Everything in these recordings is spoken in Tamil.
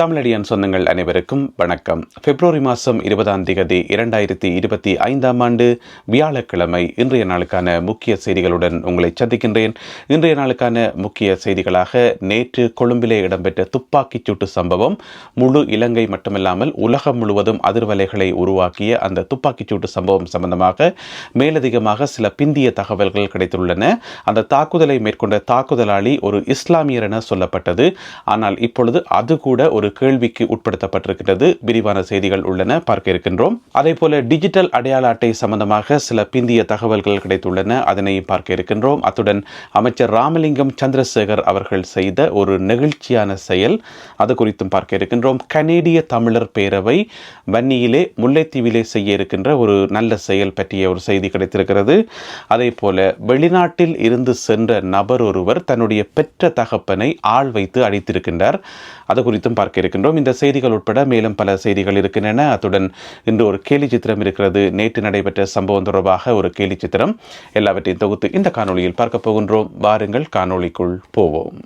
தமிழடியன் சொந்தங்கள் அனைவருக்கும் வணக்கம். பிப்ரவரி மாதம் இருபதாம் தேதி இரண்டாயிரத்தி இருபத்தி ஐந்தாம் ஆண்டு வியாழக்கிழமை இன்றைய நாளுக்கான முக்கிய செய்திகளுடன் உங்களை சந்திக்கின்றேன். இன்றைய நாளுக்கான முக்கிய செய்திகளாக நேற்று கொழும்பிலே இடம்பெற்ற துப்பாக்கிச் சூட்டு சம்பவம் முழு இலங்கை மட்டுமில்லாமல் உலகம் முழுவதும் அதிர்வலைகளை உருவாக்கிய அந்த துப்பாக்கிச் சூட்டு சம்பவம் சம்பந்தமாக மேலதிகமாக சில பிந்திய தகவல்கள் கிடைத்துள்ளன. அந்த தாக்குதலை மேற்கொண்ட தாக்குதலாளி ஒரு இஸ்லாமியர் என சொல்லப்பட்டது. ஆனால் இப்பொழுது அது கூட ஒரு கேள்விக்கு உட்படுத்தப்பட்டிருக்கிறது விரிவான செய்திகள் உள்ளன. பார்க்க இருக்கின்றோம். அதே போல டிஜிட்டல் அடையாள அட்டை சம்பந்தமாக சில பிந்திய தகவல்கள் கிடைத்துள்ளன. அதனை பார்க்க இருக்கின்றோம். அத்துடன் அமைச்சர் ராமலிங்கம் சந்திரசேகர் அவர்கள் செய்த ஒரு நெகிழ்ச்சியான செயல். அது குறித்தும் பார்க்க இருக்கின்றோம். கனேடிய தமிழர் பேரவை வன்னியிலே முல்லைத்தீவிலே செய்ய இருக்கின்ற ஒரு நல்ல செயல் பற்றிய ஒரு செய்தி கிடைத்திருக்கிறது. அதே போல வெளிநாட்டில் இருந்து சென்ற நபர் ஒருவர் தன்னுடைய பெற்ற தகப்பனை ஆள் வைத்து அடித்திருக்கின்றார். அது குறித்தும் பார்க்க இருக்கின்றோம் இந்த செய்திகள் உட்பட மேலும் பல செய்திகள் இருக்கின்றன. அத்துடன் இன்று ஒரு கேலி சித்திரம் இருக்கிறது. நேற்று நடைபெற்ற சம்பவம் தொடர்பாக ஒரு கேலி சித்திரம். எல்லாவற்றையும் தொகுத்து இந்த காணொளியில் பார்க்க போகின்றோம். வாருங்கள் காணொளிக்குள் போவோம்.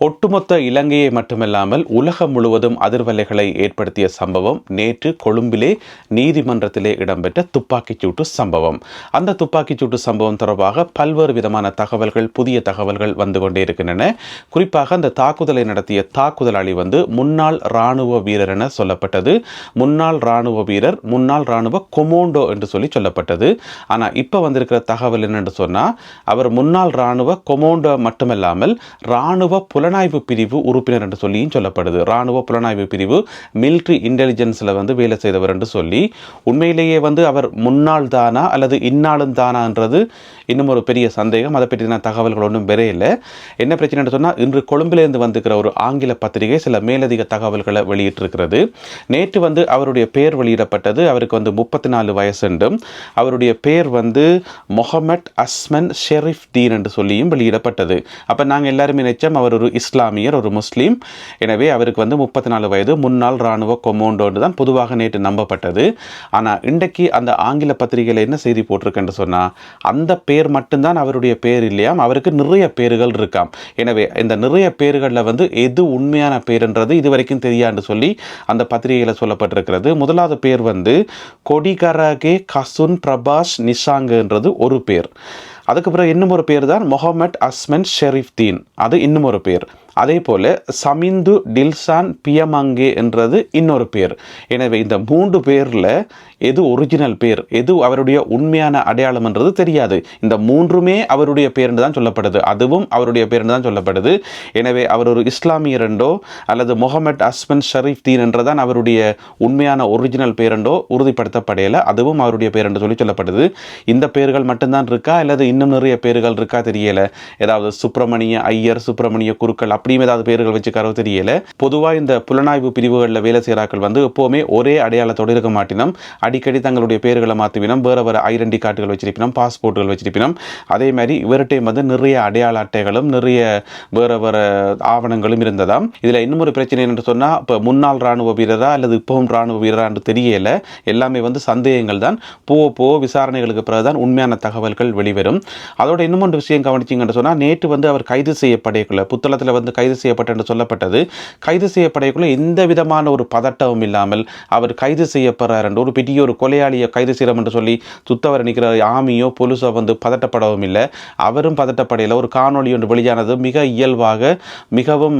ஒட்டுமொத்த இலங்கையை மட்டுமல்லாமல் உலகம் முழுவதும் அதிர்வலைகளை ஏற்படுத்திய சம்பவம் நேற்று கொழும்பிலே நீதிமன்றத்திலே இடம்பெற்ற துப்பாக்கிச்சூட்டு சம்பவம். அந்த துப்பாக்கிச்சூட்டு சம்பவம் தொடர்பாக பல்வேறு விதமான தகவல்கள் புதிய தகவல்கள் வந்து கொண்டே இருக்கின்றன. குறிப்பாக அந்த தாக்குதலை நடத்திய தாக்குதலாளி வந்து முன்னாள் இராணுவ வீரர் என சொல்லப்பட்டது. முன்னாள் இராணுவ வீரர் முன்னாள் இராணுவ கொமோண்டோ என்று சொல்லி சொல்லப்பட்டது. ஆனால் இப்போ வந்திருக்கிற தகவல் என்னென்று சொன்னால் அவர் முன்னாள் இராணுவ கொமோண்டோ மட்டுமல்லாமல் இராணுவ புல புலனாய்வு பிரிவு உறுப்பினர் என்று சொல்லியும் சொல்லப்படுது. இராணுவ புலனாய்வு பிரிவு மிலிட்ரி இன்டெலிஜென்ஸில் வந்து வேலை செய்தவர் என்று சொல்லி உண்மையிலேயே வந்து அவர் முன்னாள் தானா அல்லது இந்நாளும் தானான்றது இன்னும் ஒரு பெரிய சந்தேகம். அதை பற்றின தகவல்கள் ஒன்றும் இல்லை என்ன பிரச்சனைன்னு சொன்னால் இன்று கொழும்பிலிருந்து வந்துக்கிற ஒரு ஆங்கில பத்திரிகை சில மேலதிக தகவல்களை வெளியிட்டிருக்கிறது. நேற்று வந்து அவருடைய பெயர் வெளியிடப்பட்டது. அவருக்கு வந்து முப்பத்தி நாலு வயசு என்றும் அவருடைய பெயர் வந்து மொஹமட் அஸ்மன் ஷெரீஃப் தீன் என்று சொல்லியும் வெளியிடப்பட்டது. அப்போ நாங்கள் எல்லாருமே நினைச்சோம் அவர் ஒரு இஸ்லாமியர் ஒரு முஸ்லீம். எனவே அவருக்கு வந்து முப்பத்தி நாலு வயது. முன்னாள் இராணுவ கொமோண்டோன்னு தான் பொதுவாக நேற்று நம்பப்பட்டது. ஆனால் இன்றைக்கு அந்த ஆங்கில பத்திரிகையில் என்ன செய்தி போட்டிருக்குன்னு சொன்னால் அந்த பேர் மட்டும்தான் அவருடைய பேர் இல்லையாம் அவருக்கு நிறைய பேர்கள் இருக்காம். எனவே இந்த நிறைய பேர்களில் வந்து எது உண்மையான பேருன்றது இதுவரைக்கும் தெரியாது தெரியான்னு சொல்லி அந்த பத்திரிகையில் சொல்லப்பட்டிருக்கிறது. முதலாவது பேர் வந்து கொடிகரகே கசுன் பிரபாஷ் நிஷாங்குன்றது ஒரு பேர். அதுக்கு பிறகு இன்னும் ஒரு பேர் தான் மொஹமட் அஸ்மன் ஷெரீஃப் தீன். அது இன்னும் ஒரு பேர். அதே போல் சமிந்து டில்சான் பியமங்கே என்றது இன்னொரு பேர். எனவே இந்த மூன்று பேரில் எது ஒரிஜினல் பேர்? எது அவருடைய உண்மையான அடையாளம் என்றது தெரியாது. இந்த மூன்றுமே அவருடைய பேர் என்று தான் சொல்லப்படுது. அதுவும் அவருடைய பேர் என்று தான் சொல்லப்படுது. எனவே அவர் ஒரு இஸ்லாமியர் என்றோ அல்லது முகமட் அஸ்மன் ஷரீஃப் தீன் என்றதான் அவருடைய உண்மையான ஒரிஜினல் பேர் என்றோ அதுவும் அவருடைய பேர் என்று சொல்லி சொல்லப்படுது. இந்த பேர்கள் மட்டும்தான் இருக்கா அல்லது இன்னும் நிறைய பேர்கள் இருக்கா தெரியல? ஏதாவது சுப்பிரமணிய ஐயர் சுப்பிரமணிய குருக்கள் அப்படியும் ஏதாவது பேர்கள் வச்சுக்காரோ தெரியல. பொதுவாக இந்த புலனாய்வு பிரிவுகளில் வேலை செய்கிறாக்கள் வந்து எப்போவுமே ஒரே அடையாளத்தோடு இருக்க மாட்டினோம். அடிக்கடி தங்களுடைய பேர்களை மாற்றிவினோம் வேறு வேறு ஐடென்டி கார்டுகள் வச்சிருப்பினோம் பாஸ்போர்ட்டுகள் வச்சிருப்பினோம். அதே மாதிரி இவர்கிட்டையும் வந்து நிறைய அடையாள அட்டைகளும் நிறைய வேறு வேறு ஆவணங்களும் இருந்ததாம். இதில் இன்னும் ஒரு பிரச்சனை என்று சொன்னால் இப்போ முன்னாள் ராணுவ வீரரா அல்லது இப்பவும் ராணுவ வீரரா என்று தெரியல. எல்லாமே வந்து சந்தேகங்கள் தான். போக போக விசாரணைகளுக்கு பிறகுதான் உண்மையான தகவல்கள் வெளிவரும். அதோட இன்னும் ஒரு விஷயம் கவனிச்சிங்கன்னு சொன்னால் நேற்று வந்து அவர் கைது செய்யப்படையக்குள்ள புத்தளத்தில் வந்து கைது செய்யப்பட்ட என்று சொல்லப்பட்டது. கைது செய்யப்படையக்குள்ள எந்த விதமான ஒரு பதட்டமும் இல்லாமல் அவர் கைது செய்யப்படுறார் என்று ஒரு பெரிய ஒரு கொலையாளியை கைது செய்கிறோம் என்று சொல்லி சுத்தவர் நிற்கிற ஆமியோ பொலிசோ வந்து பதட்டப்படவும் இல்லை. அவரும் பதட்டப்படையில். ஒரு காணொலி ஒன்று வெளியானது மிக இயல்பாக மிகவும்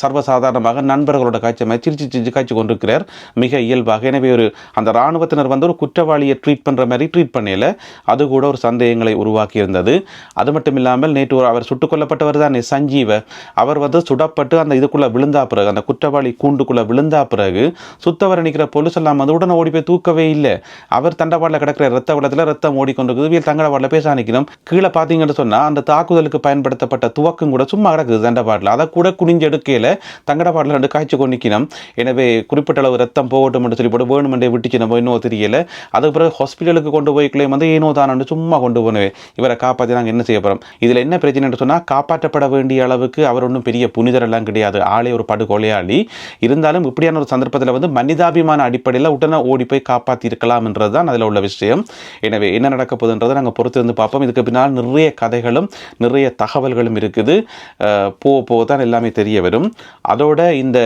சர்வசாதாரணமாக நண்பர்களோட காய்ச்சல் மாதிரி சிரிச்சு சிரிச்சு காய்ச்சி கொண்டிருக்கிறார். மிக இயல்பாக. எனவே ஒரு அந்த இராணுவத்தினர் வந்து ஒரு குற்றவாளியை ட்ரீட் பண்ணுற மாதிரி ட்ரீட் பண்ணல அது கூட ஒரு சந்தேகங்களை உருவாக்கி இருந்தது அது மட்டும் இல்லாமல் நேற்று ஒரு அவர் சுட்டுக் கொல்லப்பட்டவர் தான் சஞ்சீவ. அவர் வந்து சுடப்பட்டு அந்த இதுக்குள்ளே விழுந்தா பிறகு அந்த குற்றவாளி கூண்டுக்குள்ளே விழுந்தா பிறகு சுத்தவர நிற்கிற பொலிஸ் எல்லாம் வந்து உடனே ஓடி போய் தூக்கவே இல்லை. அவர் தண்டவாடில் கிடக்கிற ரத்த வளத்தில் ரத்தம் ஓடிக்கொண்டிருக்குது. வீல் தண்டவாடில் பேச நிற்கணும் கீழே பார்த்தீங்கன்னு சொன்னால் அந்த தாக்குதலுக்கு பயன்படுத்தப்பட்ட துவக்கம் கூட சும்மா கிடக்குது தண்டவாடில் அதை கூட குனிஞ்செடுக்கையில் தங்கடவாடில் ரெண்டு காய்ச்சி கொண்டு நிற்கணும் எனவே குறிப்பிட்ட அளவு ரத்தம் போகட்டும் சொல்லி போட்டு வேணுமெண்டே விட்டுச்சு நம்ம இன்னும் தெரியல. அதுக்கு பிறகு ஹாஸ்பிட்டலுக்கு கொண்டு போய் கிளைம் வந்து ஏனோ தானு சும்மா கொண்டு போனவே இவரை காப்பாற்றி நாங்கள் என்ன செய்ய போகிறோம் இதில் என்ன பிரச்சனைன்னு சொன்னால் காப்பாற்றப்பட வேண்டிய அளவுக்கு அவர் ஒன்றும் பெரிய புனிதரெல்லாம் கிடையாது. ஆளே ஒரு படுகொலையாளி. இருந்தாலும் இப்படியான ஒரு சந்தர்ப்பத்தில் வந்து மனிதாபிமான அடிப்படையில் உடனே ஓடி போய் காப்பாற்றி இருக்கலாம் என்றதுதான் அதில் உள்ள விஷயம். எனவே என்ன நடக்க போகுதுன்றதை நாங்கள் பொறுத்திருந்து பார்ப்போம். இதுக்கு பின்னால் நிறைய கதைகளும் நிறைய தகவல்களும் இருக்குது. போக போக தான் எல்லாமே தெரிய வரும். அதோட இந்த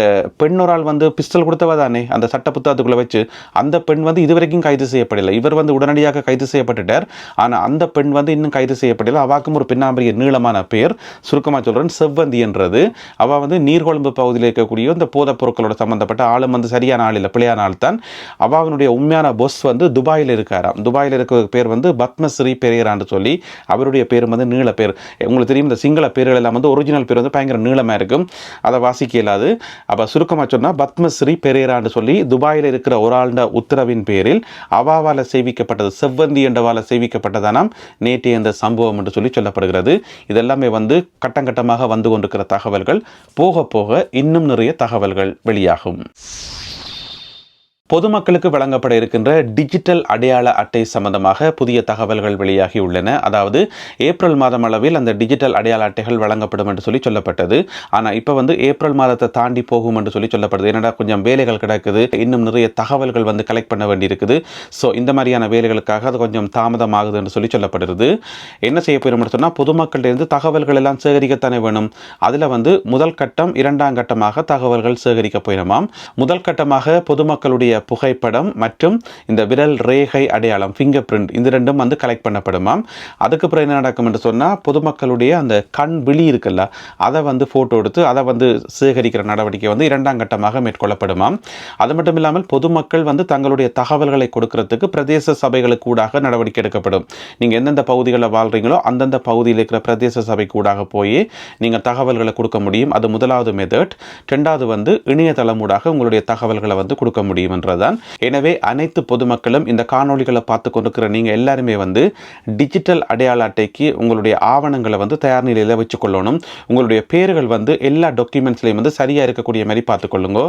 பெண்ணொரால் வந்து பிஸ்டல் கொடுத்தவ தானே? அந்த சட்ட புத்தகத்துக்குள்ளே வச்சு அந்த பெண் வந்து இதுவரைக்கும் கைது செய்யப்படலை. இவர் வந்து உடனடியாக கைது செய்யப்பட்டுட்டார். ஆனால் அந்த பெண் வந்து இன்னும் கைது செய்யப்படலை. அவாக்கும் ஒரு பின்னாம்பரிய நீளமான பேர். சுருக்கமாக சொல்கிறேன் செவ்வந்தி என்றது. அவள் வந்து நீர்கொழும்பு பகுதியில் இருக்கக்கூடிய இந்த போதைப் பொருட்களோட சம்மந்தப்பட்ட ஆளும் வந்து சரியான ஆள் இல்லை பிழையான ஆள் தான் அவாவினுடைய உண்மையான பொஸ் வந்து துபாயில் இருக்காராம். துபாயில் இருக்கிற பேர் வந்து பத்மஸ்ரீ பெரியரான்னு சொல்லி அவருடைய பேர் வந்து நீள பேர். உங்களுக்கு தெரியும் இந்த சிங்கள பேர்கள் எல்லாம் வந்து ஒரிஜினல் பேர் வந்து பயங்கர நீளமாக இருக்கும். அதை வாசிக்க இயலாது அப்போ சுருக்கமாக சொன்னால் பத்மஸ்ரீ பெரியரான்னு சொல்லி துபாயில் இருக்கிற ஒரு ஆண்ட உத்தரவின் பேரில் அவாவால் சேவிக்கப்பட்டது செவ்வந்தி என்றவால் சேவிக்கப்பட்டதானாம் நேற்றைய இந்த சம்பவம் என்று சொல்லி சொல்லப்படுகிறது. இதெல்லாமே வந்து கட்டம் கட்டமாக வந்து கொண்டிருக்கிற தகவல்கள். போக போக இன்னும் நிறைய தகவல்கள் வெளியாகும். பொதுமக்களுக்கு வழங்கப்பட இருக்கின்ற டிஜிட்டல் அடையாள அட்டை சம்பந்தமாக புதிய தகவல்கள் வெளியாகி உள்ளன. அதாவது ஏப்ரல் மாதம் அளவில் அந்த டிஜிட்டல் அடையாள அட்டைகள் வழங்கப்படும் என்று சொல்லி சொல்லப்பட்டது. ஆனால் இப்போ வந்து ஏப்ரல் மாதத்தை தாண்டி போகும் என்று சொல்லி சொல்லப்படுது. என்னடா கொஞ்சம் வேலைகள் கிடக்குது. இன்னும் நிறைய தகவல்கள் வந்து கலெக்ட் பண்ண வேண்டியிருக்குது. ஸோ இந்த மாதிரியான வேலைகளுக்காக அது கொஞ்சம் தாமதமாகுது என்று சொல்லி சொல்லப்படுகிறது என்ன செய்ய போகிறோம்னு சொன்னால் பொதுமக்களிலிருந்து தகவல்கள் எல்லாம் சேகரிக்கத்தானே வேணும். அதில் வந்து முதல் கட்டம் இரண்டாம் கட்டமாக தகவல்கள் சேகரிக்க போயிடுமாம் முதல் கட்டமாக பொதுமக்களுடைய புகைப்படம் மற்றும் இந்த விரல் ரேகை அடையாளம் ஃபிங்கர் பிரிண்ட் இந்த ரெண்டும் வந்து கலெக்ட் பண்ணப்படுமாம் அதுக்கு அப்புறம் என்ன நடக்கும் என்று சொன்னால் பொதுமக்களுடைய அந்த கண் விழி இருக்குல்ல அதை வந்து ஃபோட்டோ எடுத்து அதை வந்து சேகரிக்கிற நடவடிக்கை வந்து இரண்டாம் கட்டமாக மேற்கொள்ளப்படுமாம் அது மட்டும் இல்லாமல் பொதுமக்கள் வந்து தங்களுடைய தகவல்களை கொடுக்கறதுக்கு பிரதேச சபைகளுக்கு ஊடாக நடவடிக்கை எடுக்கப்படும். நீங்கள் எந்தெந்த பகுதிகளில் வாழ்கிறீங்களோ அந்தந்த பகுதியில் இருக்கிற பிரதேச சபைக்கு ஊடாக போய் நீங்கள் தகவல்களை கொடுக்க முடியும். அது முதலாவது மெத்தட் ரெண்டாவது வந்து இணையதளம் ஊடாக உங்களுடைய தகவல்களை வந்து கொடுக்க முடியும் என்றதான் எனவே அனைத்து பொதுமக்களும் இந்த காணொளிகளை பார்த்து கொண்டிருக்கிற நீங்கள் எல்லாருமே வந்து டிஜிட்டல் அடையாள அட்டைக்கு உங்களுடைய ஆவணங்களை வந்து தயார் நிலையில் வச்சுக்கொள்ளணும். உங்களுடைய பேர்கள் வந்து எல்லா டாக்குமெண்ட்ஸ்லையும் வந்து சரியாக இருக்கக்கூடிய மாதிரி பார்த்துக்கொள்ளுங்க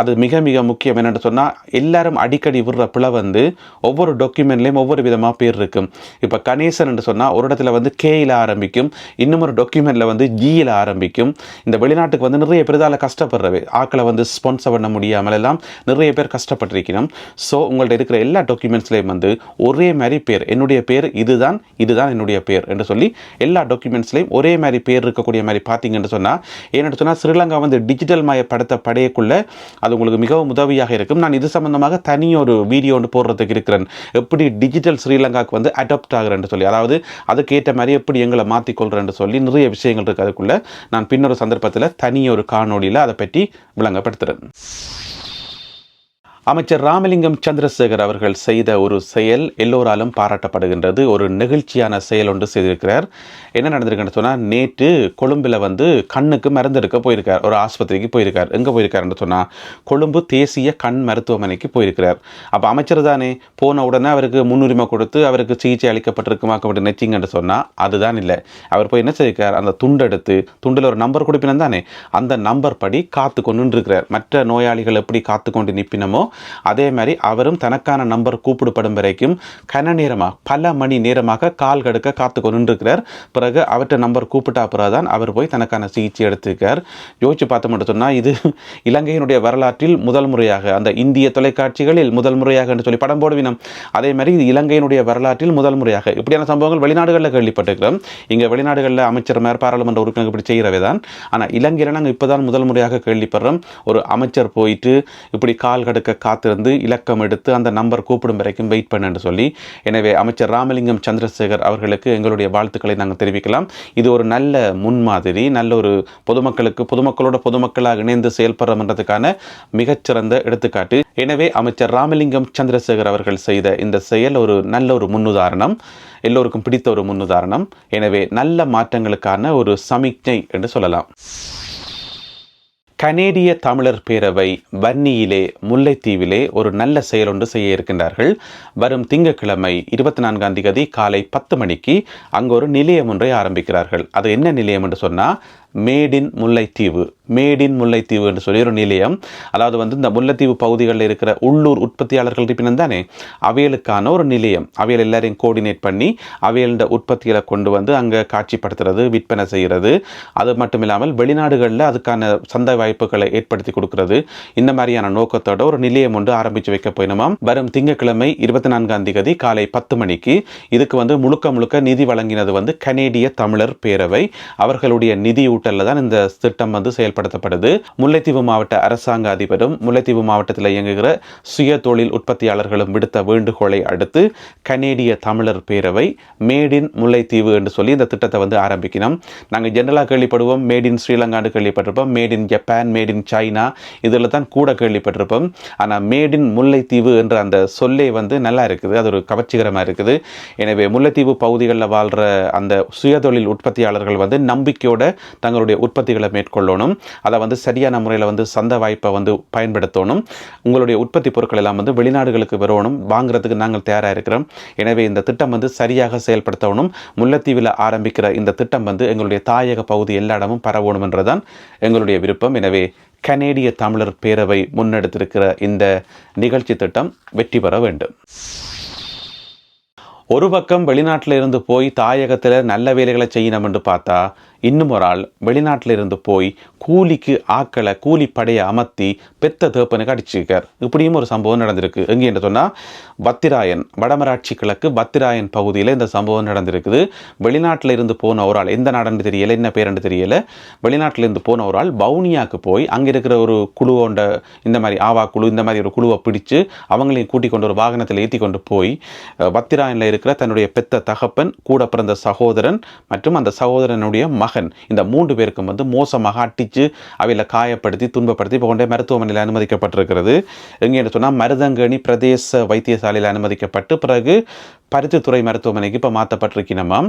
அது மிக மிக முக்கியம் என்னென்னு சொன்னால் எல்லாரும் அடிக்கடி விடுற பிழை வந்து ஒவ்வொரு டாக்குமெண்ட்லேயும் ஒவ்வொரு விதமாக பேர் இருக்கும். இப்போ கணேசன் என்று சொன்னால் ஒரு இடத்துல வந்து கேயில் ஆரம்பிக்கும் இன்னும் ஒரு டாக்குமெண்ட்டில் வந்து ஜியில் ஆரம்பிக்கும். இந்த வெளிநாட்டுக்கு வந்து நிறைய பேர் இதால் கஷ்டப்படுறவை. ஆக்களை வந்து ஸ்பான்சர் பண்ண முடியாமல் எல்லாம் நிறைய பேர் கஷ்டப்பட்டிருக்கணும் ஸோ உங்கள்ட்ட இருக்கிற எல்லா டாக்குமெண்ட்ஸ்லேயும் வந்து ஒரே மாதிரி பேர் என்னுடைய பேர் இதுதான் இதுதான் என்னுடைய பேர் என்று சொல்லி எல்லா டாக்குமெண்ட்ஸ்லையும் ஒரே மாதிரி பேர் இருக்கக்கூடிய மாதிரி பார்த்தீங்கன்னு சொன்னால் ஏன்னு சொன்னால் ஸ்ரீலங்கா வந்து டிஜிட்டல் மயப்படுத்த படையக்குள்ள அது உங்களுக்கு மிகவும் உதவியாக இருக்கும். நான் இது சம்பந்தமாக தனி ஒரு வீடியோ ஒன்று போடுறதுக்கு இருக்கிறேன். எப்படி டிஜிட்டல் ஸ்ரீலங்காவுக்கு வந்து அடாப்ட் ஆகுறேன்னு சொல்லி அதாவது அதுக்கேற்ற மாதிரி எப்படி எங்களை மாற்றிக்கொள்கிறேன்னு சொல்லி நிறைய விஷயங்கள் இருக்குது அதுக்குள்ளே நான் பின்னொரு சந்தர்ப்பத்தில் தனி ஒரு காணொளியில் அதை பற்றி விளங்கப்படுத்துகிறேன் அமைச்சர் ராமலிங்கம் சந்திரசேகர் அவர்கள் செய்த ஒரு செயல் எல்லோராலும் பாராட்டப்படுகின்றது. ஒரு நெகிழ்ச்சியான செயல் ஒன்று செய்திருக்கிறார். என்ன நடந்திருக்குன்னு சொன்னால் நேற்று கொழும்பில் வந்து கண்ணுக்கு மருந்து எடுக்க போயிருக்கார். ஒரு ஆஸ்பத்திரிக்கு போயிருக்கார். எங்கே போயிருக்காருன்னு சொன்னால் கொழும்பு தேசிய கண் மருத்துவமனைக்கு போயிருக்கிறார். அப்போ அமைச்சர் தானே போன உடனே அவருக்கு முன்னுரிமை கொடுத்து அவருக்கு சிகிச்சை அளிக்கப்பட்டிருக்குமாக்கப்பட்டு நெச்சிங்கன்னு சொன்னால் அதுதான் இல்லை. அவர் போய் என்ன செய்திருக்கார்? அந்த துண்டெடுத்து துண்டில் ஒரு நம்பர் கொடுப்பினம் தானே அந்த நம்பர் படி காத்து கொண்டு இருக்கிறார் மற்ற நோயாளிகள் எப்படி காத்து கொண்டு நிற்பினமோ அதே மாதிரி அவரும் தனக்கான நம்பர் கூப்பிடப்படும் வரைக்கும் கன நேரமாக பல மணி நேரமாக கால் கடுக்க காத்து கொண்டுருக்கிறார் பிறகு அவர்கிட்ட நம்பர் கூப்பிட்டா பிறகு தான் அவர் போய் தனக்கான சிகிச்சை எடுத்திருக்கார். யோசிச்சு பார்த்து மட்டும் சொன்னால் இது இலங்கையினுடைய வரலாற்றில் முதல் முறையாக அந்த இந்திய தொலைக்காட்சிகளில் முதல் முறையாக என்று சொல்லி படம் போடுவினம். அதே மாதிரி இது இலங்கையினுடைய வரலாற்றில் முதல் முறையாக. இப்படியான சம்பவங்கள் வெளிநாடுகளில் கேள்விப்பட்டிருக்கிறோம். இங்கே வெளிநாடுகளில் அமைச்சர் மேற் பாராளுமன்ற உறுப்பினர் இப்படி செய்கிறவே தான். ஆனால் இலங்கையில் நாங்கள் இப்போ தான் முதல் முறையாக கேள்விப்படுறோம். ஒரு அமைச்சர் போயிட்டு இப்படி கால் கடுக்க காத்திருந்து இலக்கம் எடுத்து அந்த நம்பர் கூப்பிடும் வரைக்கும் வெயிட் பண்ணுன்னு சொல்லி. எனவே அமைச்சர் ராமலிங்கம் சந்திரசேகர் அவர்களுக்கு எங்களுடைய வாழ்த்துக்களை நாங்கள் தெரிவிக்கலாம். இது ஒரு நல்ல முன்மாதிரி நல்ல ஒரு பொதுமக்களுக்கு பொதுமக்களோட பொதுமக்களாக இணைந்து செயல்படுறதுக்கான மிகச்சிறந்த எடுத்துக்காட்டு. எனவே அமைச்சர் ராமலிங்கம் சந்திரசேகர் அவர்கள் செய்த இந்த செயல் ஒரு நல்ல ஒரு முன்னுதாரணம். எல்லோருக்கும் பிடித்த ஒரு முன்னுதாரணம். எனவே நல்ல மாற்றங்களுக்கான ஒரு சமிக்ஞை என்று சொல்லலாம். கனேடிய தமிழர் பேரவை வன்னியிலே முல்லைத்தீவிலே ஒரு நல்ல செயல் ஒன்று செய்ய இருக்கின்றார்கள். வரும் திங்கட்கிழமை இருபத்தி நான்காம் தேதி காலை பத்து மணிக்கு அங்கு ஒரு நிலையம் ஒன்றை ஆரம்பிக்கிறார்கள். அது என்ன நிலையம் என்று சொன்னால் மேடின் முல்லைத்தீவு மேடின் முல்லைத்தீவு என்று சொல்லி ஒரு நிலையம். அதாவது வந்து இந்த முல்லைத்தீவு பகுதிகளில் இருக்கிற உள்ளூர் உற்பத்தியாளர்கள் இருப்பினும் தானே அவையலுக்கான ஒரு நிலையம். அவையல் எல்லாரையும் கோஆர்டினேட் பண்ணி அவைகளோட உற்பத்திகளை கொண்டு வந்து அங்கே காட்சிப்படுத்துறது விற்பனை செய்கிறது அது மட்டும் இல்லாமல் வெளிநாடுகளில் அதுக்கான சந்தை வாய்ப்புகளை ஏற்படுத்தி கொடுக்கறது. இந்த மாதிரியான நோக்கத்தோட ஒரு நிலையம் ஒன்று ஆரம்பித்து வைக்க போயினுமாம். வரும் திங்கட்கிழமை இருபத்தி நான்காம் தேதி காலை பத்து மணிக்கு இதுக்கு வந்து முழுக்க முழுக்க நிதி வழங்கினது வந்து கனேடிய தமிழர் பேரவை. அவர்களுடைய நிதியூட்டலில் தான் இந்த திட்டம் வந்து செயல்படுத்தப்படுது. முல்லைத்தீவு மாவட்ட அரசாங்க அதிபரும் முல்லைத்தீவு மாவட்டத்தில் இயங்குகிற சுய தொழில் உற்பத்தியாளர்களும் விடுத்த வேண்டுகோளை அடுத்து கனேடிய தமிழர் பேரவை மேட் இன் முல்லைத்தீவு என்று சொல்லி இந்த திட்டத்தை வந்து ஆரம்பிக்கணும். நாங்கள் ஜென்ரலாக கேள்விப்படுவோம் மேட் இன் ஸ்ரீலங்கான்னு கேள்விப்பட்டிருப்போம் made in Japan made in China இதில் தான் கூட கேள்விப்பட்டிருப்போம். ஆனால் மேட் இன் முல்லைத்தீவு என்ற அந்த சொல்லே வந்து நல்லா இருக்குது அது ஒரு கவர்ச்சிகரமாக இருக்குது. எனவே முல்லைத்தீவு பகுதிகளில் வாழ்கிற அந்த சுயதொழில் உற்பத்தியாளர்கள் வந்து நம்பிக்கையோட தங்களுடைய உற்பத்திகளை மேற்கொள்ளணும். அதை வந்து சரியான முறையில் வந்து சந்தை வாய்ப்பை வந்து பயன்படுத்தணும். உங்களுடைய உற்பத்தி பொருட்கள் எல்லாம் வந்து வெளிநாடுகளுக்கு வரணும் வாங்குறதுக்கு நாங்கள் தயாராக இருக்கிறோம். எனவே இந்த திட்டம் வந்து சரியாக செயல்படுத்தணும். முல்லைத்தீவில் ஆரம்பிக்கிற இந்த திட்டம் வந்து எங்களுடைய தாயக பகுதி எல்லா இடமும் பரவணும் என்றுதான் எங்களுடைய விருப்பம். எனவே கனேடிய தமிழர் பேரவை முன்னெடுத்திருக்கிற இந்த நிகழ்ச்சி திட்டம் வெற்றி பெற வேண்டும். ஒரு பக்கம் வெளிநாட்டில் இருந்து போய் தாயகத்தில் நல்ல வேலைகளை செய்யணும் என்று பார்த்தா இன்னும் ஒரு ஆள் வெளிநாட்டில் இருந்து போய் கூலிக்கு ஆக்களை கூலி படையை அமர்த்தி பெத்த தேப்பனுக்கு அடிச்சிருக்கார் இப்படியும் ஒரு சம்பவம் நடந்திருக்கு. எங்கே என்று சொன்னால் பத்திராயன் வடமராட்சி கிழக்கு பத்திராயன் பகுதியில் இந்த சம்பவம் நடந்திருக்குது. வெளிநாட்டில் இருந்து போன ஒரு ஆள் எந்த நாடுன்னு தெரியலை என்ன பேருன்னு தெரியலை. வெளிநாட்டில் இருந்து போன ஒரு ஆள் பவுனியாவுக்கு போய் அங்கே இருக்கிற ஒரு குழுவோண்ட இந்த மாதிரி ஆவா குழு இந்த மாதிரி ஒரு குழுவை பிடிச்சு அவங்களையும் கூட்டிக் கொண்டு ஒரு வாகனத்தில் ஏற்றி கொண்டு போய் பத்திராயனில் இருக்கிற தன்னுடைய பெத்த தகப்பன் கூட பிறந்த சகோதரன் மற்றும் அந்த சகோதரனுடைய மகன் இந்த மூன்று பேருக்கும் வந்து மோசமாக அட்டிச்சு அவையில் காயப்படுத்தி துன்பப்படுத்தி இப்போ கொண்டே மருத்துவமனையில் அனுமதிக்கப்பட்டிருக்கிறது. எங்கே சொன்னால் மருதங்கணி பிரதேச வைத்தியசாலையில் அனுமதிக்கப்பட்டு பிறகு பருத்தித்துறை மருத்துவமனைக்கு இப்போ மாற்றப்பட்டிருக்கணுமாம்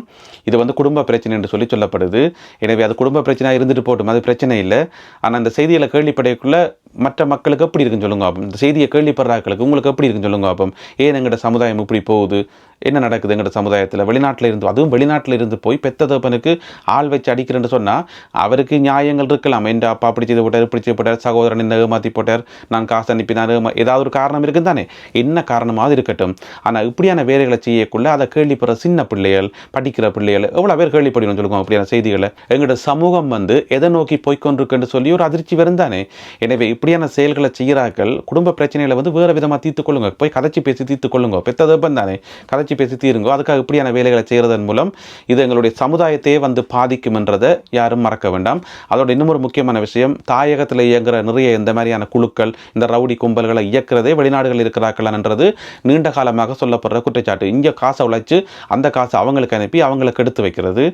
இது வந்து குடும்ப பிரச்சனை என்று சொல்லி சொல்லப்படுது. எனவே அது குடும்ப பிரச்சனையாக இருந்துட்டு போட்டும் அது பிரச்சனை இல்லை. ஆனால் அந்த செய்திகளை கேள்விப்படையக்குள்ளே மற்ற மக்களுக்கு எப்படி இருக்குன்னு சொல்லுங்க அப்போ இந்த செய்தியை கேள்விப்படுறாக்களுக்கு உங்களுக்கு எப்படி இருக்குன்னு சொல்லுங்க அப்போ ஏன் எங்கள்ட சமுதாயம் இப்படி போகுது? என்ன நடக்குது எங்கள்ட சமுதாயத்தில் வெளிநாட்டில் இருந்து அதுவும் வெளிநாட்டில் இருந்து போய் பெத்த தகப்பனுக்கு ஆள் வச்சு அடிக்கிறேன்னு சொன்னால் அவருக்கு நியாயங்கள் இருக்கலாம். என் அப்பா அப்படி செய்து போட்டார் இப்படி செய்து போட்டார் சகோதரன் இந்த ஏமாற்றி போட்டார் நான் காசு அனுப்பினார் ஏதாவது ஒரு காரணம் இருக்குது தானே? என்ன காரணமாவது இருக்கட்டும். ஆனால் இப்படியான வேலைகளை செய்யக்குள்ள அதை கேள்விப்படுற சின்ன பிள்ளைகள் படிக்கிற பிள்ளைகள் எவ்வளோ பேர் கேள்விப்படணும்னு சொல்லுவோம் அப்படியான செய்திகளை. எங்களோட சமூகம் வந்து எதை நோக்கி போய்க்கொண்டிருக்குன்னு சொல்லி ஒரு அதிர்ச்சி வரும் தானே? எனவே இப்படியான செயல்களை செய்கிறார்கள் குடும்ப பிரச்சனைகளை வந்து வேறு விதமாக தீர்த்து கொள்ளுங்க. போய் கதைச்சி பேசி தீர்த்து கொள்ளுங்க. பெத்ததப்பன் தானே. கதை கதைச்சி பேசி தீருங்கோ. அதுக்காக இப்படியான வேலைகளை செய்கிறதன் மூலம் இது எங்களுடைய சமுதாயத்தையே வந்து பாதிக்கும்ன்றதை யாரும் மறக்க வேண்டாம். அதோட இன்னும் ஒரு முக்கியமான விஷயம் தாயகத்தில் இயங்குகிற நிறைய இந்த மாதிரியான குழுக்கள் இந்த ரவுடி கும்பல்களை இயக்கிறதே வெளிநாடுகள் இருக்கிறார்களான்றது நீண்ட காலமாக சொல்லப்படுற குற்றச்சாட்டு. இங்கே காசை உழைச்சி அந்த காசை அவங்களுக்கு அனுப்பி அவங்களுக்கு எடுத்து வைக்கிறது.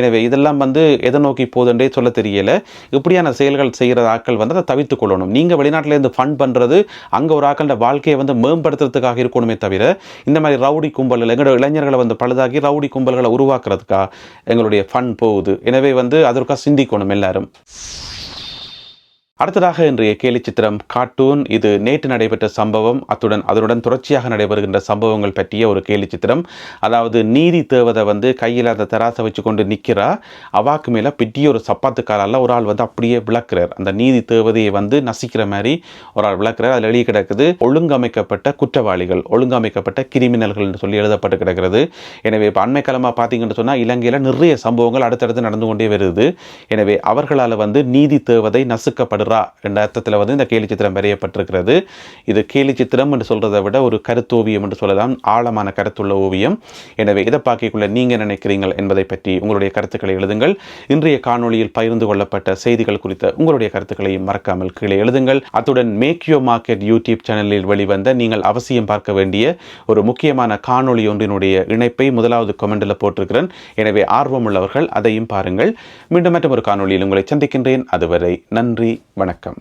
எனவே இதெல்லாம் வந்து எதை நோக்கி போதுன்றே சொல்ல தெரியலை. இப்படியான செயல்கள் செய்கிற ஆட்கள் வந்து அதை தவிர்த்து கொள்ளணும். நீங்கள் வெளிநாட்டிலேருந்து ஃபண்ட் பண்ணுறது அங்கே ஒரு ஆக்களோட வாழ்க்கையை வந்து மேம்படுத்துறதுக்காக இருக்கணுமே தவிர இந்த மாதிரி ரவுடி கும்பல் கும்பல்கள் எங்களோட இளைஞர்களை வந்து பழுதாக்கி ரவுடி கும்பல்களை உருவாக்குறதுக்கா எங்களுடைய ஃபண்ட் போகுது. எனவே வந்து அதற்காக சிந்திக்கணும் எல்லாரும். அடுத்ததாக இன்றைய கேலி சித்திரம் கார்ட்டூன். இது நேற்று நடைபெற்ற சம்பவம். அத்துடன் அதனுடன் தொடர்ச்சியாக நடைபெறுகின்ற சம்பவங்கள் பற்றிய ஒரு கேலி சித்திரம். அதாவது நீதி தேவதை வந்து கையில் அந்த தராசை வச்சு கொண்டு நிற்கிறா அவாக்கு மேலே பெரிய ஒரு சப்பாத்துக்காரால் ஒரு ஆள் வந்து அப்படியே விளக்குறார். அந்த நீதி தேவதையை வந்து நசிக்கிற மாதிரி ஒரு ஆள் விளக்குறார். அதில் எழுதி கிடக்குது ஒழுங்கமைக்கப்பட்ட குற்றவாளிகள் ஒழுங்கமைக்கப்பட்ட கிரிமினல்கள் என்று சொல்லி எழுதப்பட்டு கிடக்கிறது. எனவே இப்போ அண்மை காலமாக பார்த்தீங்கன்னு சொன்னால் இலங்கையில் நிறைய சம்பவங்கள் அடுத்தடுத்து நடந்து கொண்டே வருது. எனவே அவர்களால் வந்து நீதி தேவதை நசுக்கப்படுற என்ற அர்த்தத்தில் வந்து இந்த கேலி சித்திரம் வரையப்பட்டிருக்கிறது. இது கேலி சித்திரம் என்று சொல்கிறத விட ஒரு கருத்தோவியம் என்று சொல்லலாம். ஆழமான கருத்துள்ள ஓவியம். எனவே இதை பார்க்கக்குள்ள நீங்கள் நினைக்கிறீங்கள் என்பதை பற்றி உங்களுடைய கருத்துக்களை எழுதுங்கள். இன்றைய காணொளியில் பகிர்ந்து கொள்ளப்பட்ட செய்திகள் குறித்த உங்களுடைய கருத்துக்களையும் மறக்காமல் கீழே எழுதுங்கள். அத்துடன் மேக் யோ மார்க்கெட் யூடியூப் சேனலில் வெளிவந்த நீங்கள் அவசியம் பார்க்க வேண்டிய ஒரு முக்கியமான காணொளி ஒன்றினுடைய இணைப்பை முதலாவது கமெண்டில் போட்டிருக்கிறேன். எனவே ஆர்வம் உள்ளவர்கள் அதையும் பாருங்கள். மீண்டும் மற்றும் ஒரு காணொளியில் உங்களை சந்திக்கின்றேன். அதுவரை நன்றி வணக்கம்.